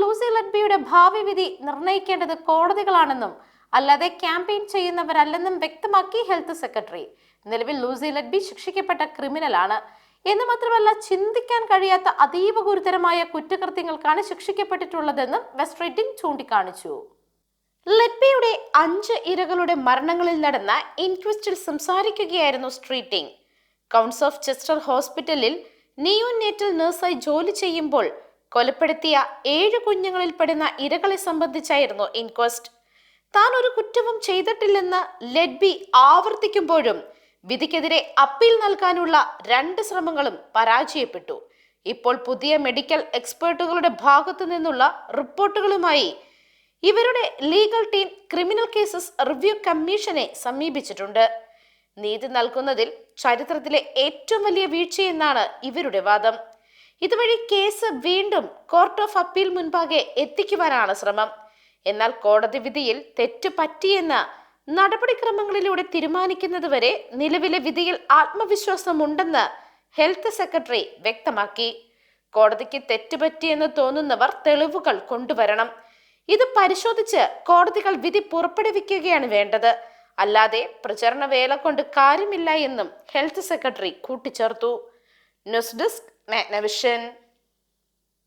Lucy ലഡ്ബിയുടെ ഭാവി വിധി നിർണയിക്കേണ്ടത് കോടതികളാണെന്നും അല്ലാതെ ക്യാമ്പയിൻ ചെയ്യുന്നവരല്ലെന്നും വ്യക്തമാക്കി ഹെൽത്ത് സെക്രട്ടറി. നിലവിൽ ലൂസി ലഡ്ബി ശിക്ഷിക്കപ്പെട്ട ക്രിമിനലാണ്. എന്ന് മാത്രമല്ല ചിന്തിക്കാൻ കഴിയാത്ത അതീവ ഗുരുതരമായ കുറ്റകൃത്യങ്ങൾക്കാണ് ശിക്ഷിക്കപ്പെട്ടിട്ടുള്ളതെന്നും വെസ്റ്റ് ചൂണ്ടിക്കാണിച്ചു. ലഡ്ബിയുടെ അഞ്ച് ഇരകളുടെ മരണങ്ങളിൽ നടന്ന ഇൻക്വസ്റ്റിൽ സംസാരിക്കുകയായിരുന്നു സ്ട്രീറ്റിംഗ് കൗൺസ് ഓഫ് ചെസ്റ്റർ ഹോസ്പിറ്റലിൽ നിയോനേറ്റൽ നഴ്സായി ജോലി ചെയ്യുമ്പോൾ കൊലപ്പെടുത്തിയ ഏഴ് കുഞ്ഞുങ്ങളിൽ പെടുന്ന ഇരകളെ സംബന്ധിച്ചായിരുന്നു ഇൻക്വസ്റ്റ്. താൻ ഒരു കുറ്റവും ചെയ്തിട്ടില്ലെന്ന് ലെഡ്ബി ആവർത്തിക്കുമ്പോഴും വിധിക്കെതിരെ അപ്പീൽ നൽകാനുള്ള രണ്ട് ശ്രമങ്ങളും പരാജയപ്പെട്ടു. ഇപ്പോൾ പുതിയ മെഡിക്കൽ എക്സ്പേർട്ടുകളുടെ ഭാഗത്തു നിന്നുള്ള റിപ്പോർട്ടുകളുമായി ഇവരുടെ legal team criminal cases review കമ്മീഷനെ സമീപിച്ചിട്ടുണ്ട്. നീതി നൽകുന്നതിൽ ചരിത്രത്തിലെ ഏറ്റവും വലിയ വീഴ്ചയെന്നാണ് ഇവരുടെ വാദം. ഇതുവഴി കേസ് വീണ്ടും കോർട്ട് ഓഫ് അപ്പീൽ മുൻപാകെ എത്തിക്കുവാനാണ് ശ്രമം. എന്നാൽ കോടതി വിധിയിൽ തെറ്റ് പറ്റിയെന്ന് നടപടിക്രമങ്ങളിലൂടെ തീരുമാനിക്കുന്നതുവരെ നിലവിലെ വിധിയിൽ ആത്മവിശ്വാസമുണ്ടെന്ന് ഹെൽത്ത് സെക്രട്ടറി വ്യക്തമാക്കി. കോടതിക്ക് തെറ്റുപറ്റിയെന്ന് തോന്നുന്നവർ തെളിവുകൾ കൊണ്ടുവരണം. ഇത് പരിശോധിച്ച് കോടതികൾ വിധി പുറപ്പെടുവിക്കുകയാണ് വേണ്ടത്. അല്ലാതെ പ്രചരണ വേല കൊണ്ട് കാര്യമില്ല എന്നും ഹെൽത്ത് സെക്രട്ടറി കൂട്ടിച്ചേർത്തു. News desk Magnificent.